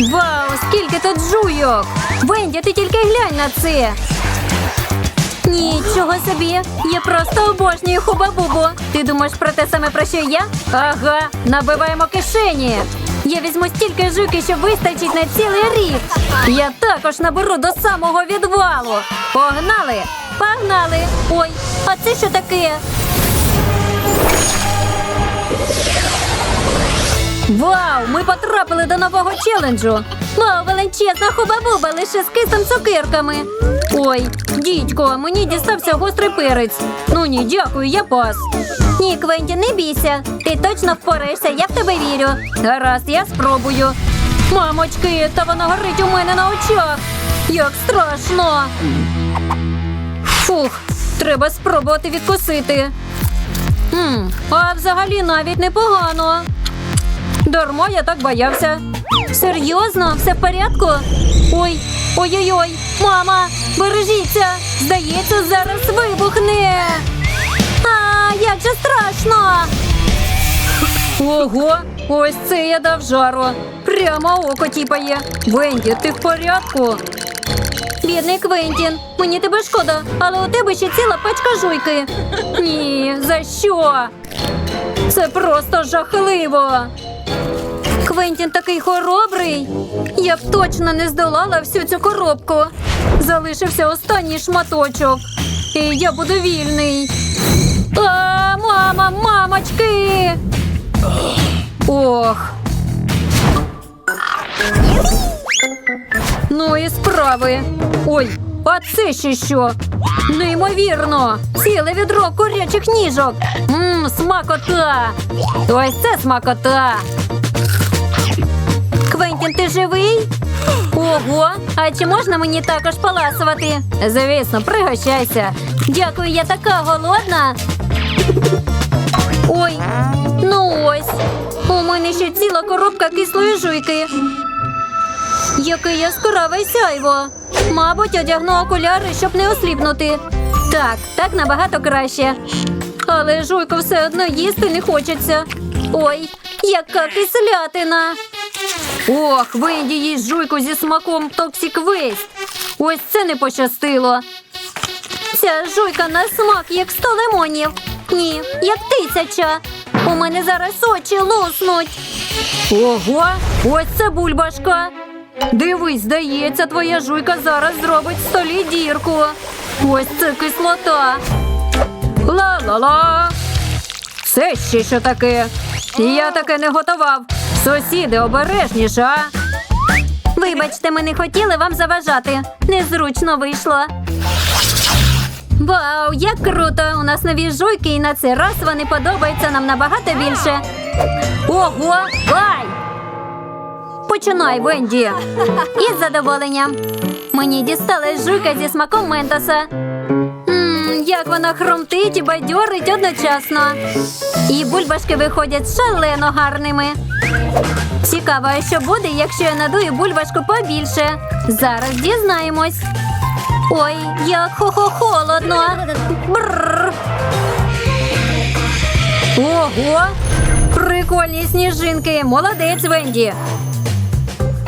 Вау, скільки тут жуйок! Венді, ти тільки глянь на це. Нічого собі, я просто обожнюю хуба-бубу. Ти думаєш про те саме про що я? Ага, набиваємо кишені. Я візьму стільки жуйки, що вистачить на цілий рік. Я також наберу до самого відвалу. Погнали! Погнали! Ой, а це що таке? Вау! Ми потрапили до нового челенджу. Вау, величезна хуба-буба лише з кислим цукерками. Ой, дідько, мені дістався гострий перець. Ну ні, дякую, я пас. Ні, Квенті, не бійся. Ти точно впораєшся, я в тебе вірю. Гаразд, я спробую. Мамочки, та вона горить у мене на очах. Як страшно. Фух, треба спробувати відкусити. М, а взагалі навіть непогано. Дарма я так боявся. Серйозно, все в порядку? Ой, ой-ой-ой, мама, бережіться! Здається, зараз вибухне. А, як же страшно! Ого, ось це я дав жару. Прямо око тіпає. Венді, ти в порядку? Бідний Квентін, мені тебе шкода, але у тебе ще ціла пачка жуйки. Ні, за що? Це просто жахливо. Квентін такий хоробрий. Я б точно не здолала всю цю коробку. Залишився останній шматочок. І я буду вільний. А, мама, мамочки. Ох. Ну і справи. Ой, а це ще що? Неймовірно! Ціле відро курячих ніжок. Мм, смакота! Ось це смакота! Квентін, ти живий? Ого, а чи можна мені також поласувати? Звісно, пригощайся. Дякую, я така голодна. Ой, ну ось. У мене ще ціла коробка кислої жуйки. Яке яскраве сяйво. Мабуть, одягну окуляри, щоб не осліпнути. Так, так набагато краще. Але жуйку все одно їсти не хочеться. Ой, яка кислятина. Ох, Венді їсть жуйку зі смаком Токсік Вейст. Ось це не пощастило. Ця жуйка на смак, як сто лимонів. Ні, як тисяча. У мене зараз очі луснуть. Ого, ось це бульбашка. Дивись, здається, твоя жуйка зараз зробить в столі дірку. Ось це кислота. Ла-ла-ла. Це ще що таке? Я таке не готував. Сусіди, обережніше, а? Вибачте, ми не хотіли вам заважати. Незручно вийшло. Вау, як круто! У нас нові жуйки, і на цей раз вони подобаються нам набагато більше. Ого! Ай! Починай, Венді. Із задоволенням. Мені дісталась жуйка зі смаком ментоса. Мм, як вона хромтить і бадьорить одночасно. І бульбашки виходять шалено гарними. Цікаво, що буде, якщо я надую бульбашку побільше. Зараз дізнаємось. Ой, як хо-хо холодно. Бррр. Ого! Прикольні сніжинки. Молодець, Венді.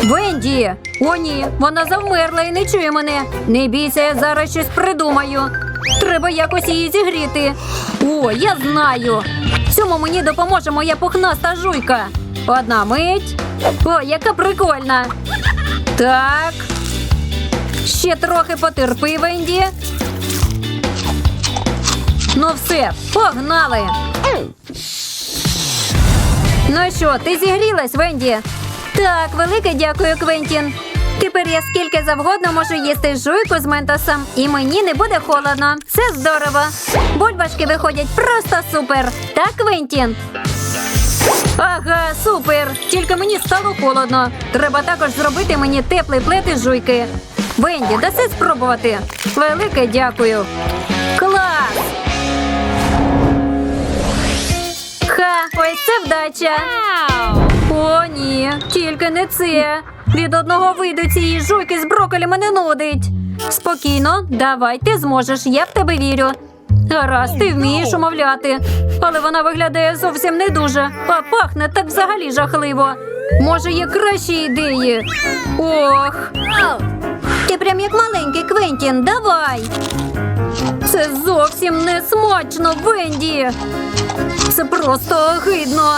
Венді! О, ні, вона завмерла і не чує мене. Не бійся, я зараз щось придумаю. Треба якось її зігріти. О, я знаю. Цьому мені допоможе моя пухнаста жуйка. Одна мить. О, яка прикольна. Так. Ще трохи потерпи, Венді. Ну все, погнали. Ну що, ти зігрілась, Венді? Так, велике дякую, Квентін. Тепер я скільки завгодно можу їсти жуйку з ментосом, і мені не буде холодно. Це здорово. Бульбашки виходять просто супер. Так, Квентін? Ага, супер. Тільки мені стало холодно. Треба також зробити мені теплий плед із жуйки. Венді, даси спробувати. Велике дякую. Клас! Ось це вдача. О, ні, тільки не це. Від одного виду цієї жуйки з брокколі мене нудить. Спокійно, давай, ти зможеш, я в тебе вірю. Гаразд, ти вмієш умовляти, але вона виглядає зовсім не дуже, а пахне так взагалі жахливо. Може, є кращі ідеї? Ох. Ти прям як маленький Квентін, давай. Це зовсім не смачно, Венді. Це просто огидно.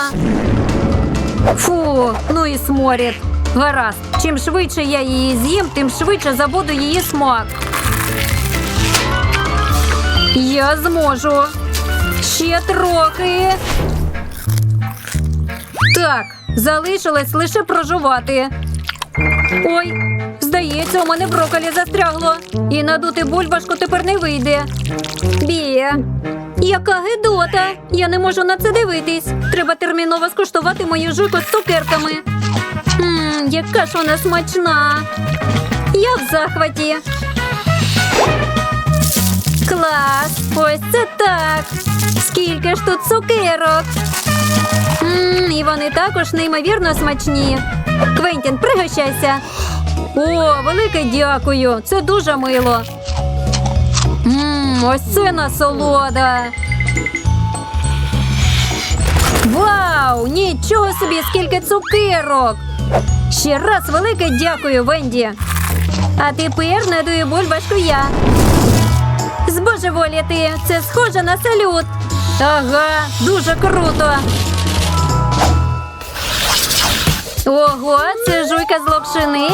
Фу, ну і сморід. Гаразд. Чим швидше я її з'їм, тим швидше забуду її смак. Я зможу. Ще трохи. Так, залишилось лише прожувати. Ой, здається, у мене броколі застрягло. І надути бульбашку тепер не вийде. Бія. Яка гидота! Я не можу на це дивитись. Треба терміново скуштувати мою жуйку з цукерками. Ммм, яка ж вона смачна. Я в захваті. Клас! Ось це так. Скільки ж тут цукерок. Ммм, і вони також неймовірно смачні. Квентін, пригощайся. О, велике дякую. Це дуже мило. Ммм, ось це насолода. Вау! Нічого собі, скільки цукерок! Ще раз велике дякую, Венді. А тепер надую бульбашку я. Збожеволіти, це схоже на салют. Ага, дуже круто. Ого, це жуйка з локшини.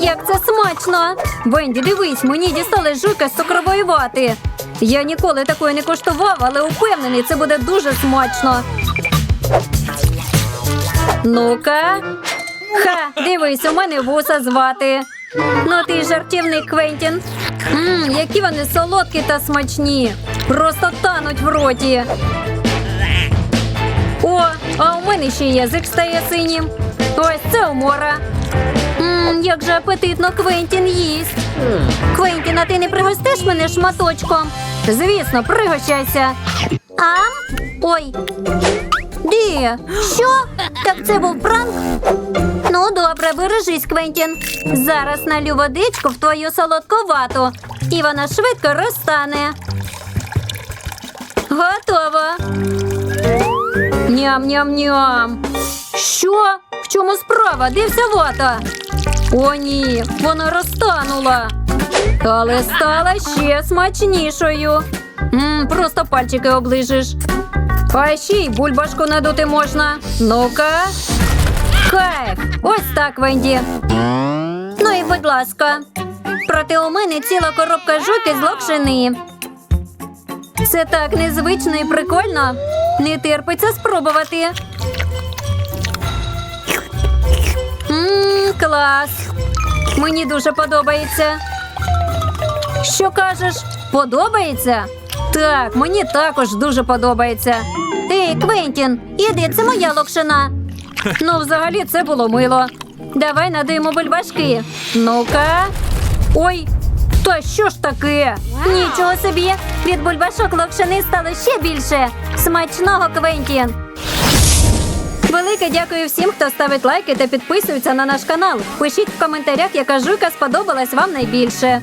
Як це смачно! Венді, дивись, мені дісталась жуйка з цукрової вати. Я ніколи такої не коштував, але упевнений, це буде дуже смачно. Ну-ка. Ха, дивись, у мене вуса звати. Ну ти жартівник, Квентін. Мм, які вони солодкі та смачні. Просто тануть в роті. О, а у мене ще язик стає синім. Ось це умора. Мм, як же апетитно Квентін їсть. Квентін, а ти не пригостиш мене шматочком? Звісно, пригощайся. Ам? Ой. Де? Що? Так це був пранк? Ну, добре, бережись, Квентін. Зараз налю водичку в твою солодку вату, і вона швидко розтане. Готово. Ням-ням-ням. Що? В чому справа? Де вся вата? О, ні, вона розтанула. Але стала ще смачнішою. М, просто пальчики оближиш. А ще й бульбашку надути можна. Ну-ка. Кайф! Ось так, Венді. Ну і будь ласка. Проте у мене ціла коробка жуйки з локшини. Це так незвично і прикольно. Не терпиться спробувати. Клас. Мені дуже подобається. Що кажеш? Подобається? Так, мені також дуже подобається. Ей, Квентін, іди, це моя локшина. Ну, взагалі, це було мило. Давай надуємо бульбашки. Ну-ка. Ой, та що ж таке? Нічого собі. Від бульбашок локшини стало ще більше. Смачного Квентін. Велике дякую всім, хто ставить лайки та підписується на наш канал. Пишіть в коментарях, яка жуйка сподобалась вам найбільше.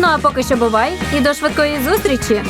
Ну а поки що бувай і до швидкої зустрічі!